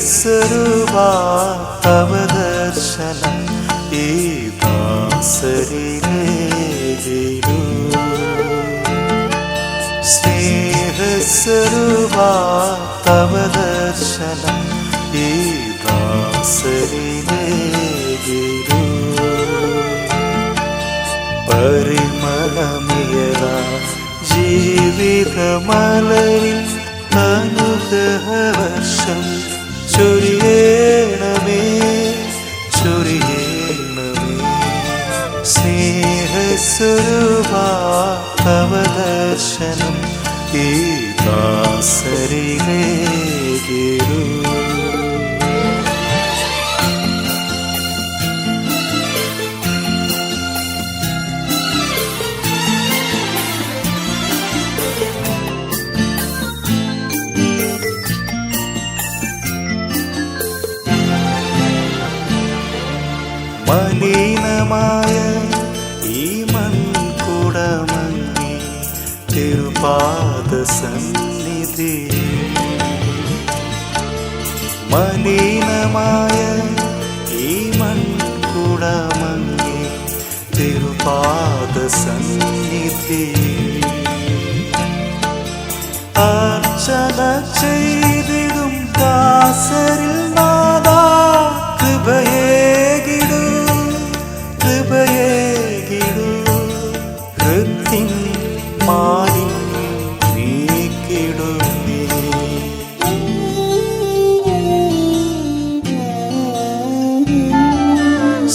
സ്വരൂപ തവ ദർശനം ഈ ദാസരിലേതിരു സ്നേഹസ്വരൂപ തവ ദർശനം ഈ ദാസരിലേതിരു പരിമളമിയല ജീവിതമലരിൽ തനു सुभावदर्शनं गीता सरि हे തിരുപാദ സന്നിധി മലിനമായ ഈ മൺകുടമങ്ങി തിരുപാദ സന്നിധി അർച്ചന ചെയ്തിടും ദാസരിൽ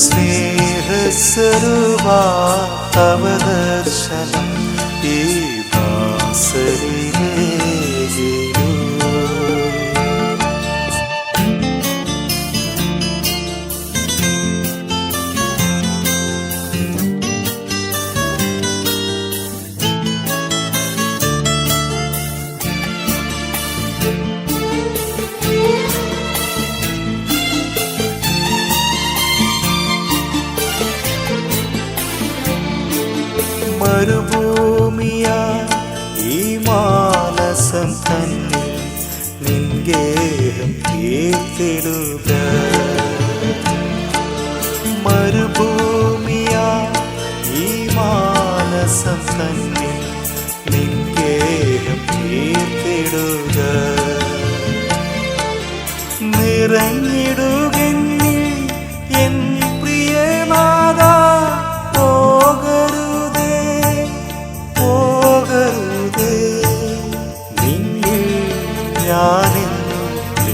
स्नेहस्वरूपा तव दर्शनम्। മരുഭൂമിയ ഈ മാനസം തന്നെ നിൻഗേഹം കീർത്തിടുക മരുഭൂമിയ ഈ മാനസം തന്നെ നിൻഗേഹം കീർത്തിടുക നിറഞ്ഞിടുകെന്നിൽ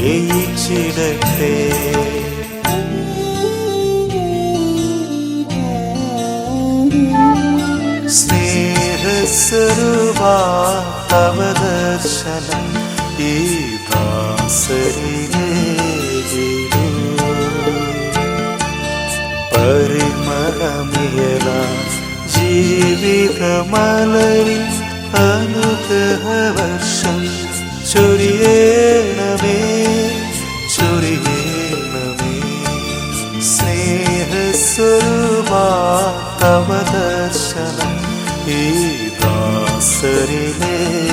ഞാനെന്നും ലയിച്ചിടട്ടെ സ്നേഹസ്വരൂപാ തവ ദർശനം ഈ ദാസരിലേകിരു പരിമളമിയല ജീവിതമലരിൽ അനുഗ്രഹവർഷം ചൊരിയേണമേ തവ ദർശനം ഈ ദാസരിലേ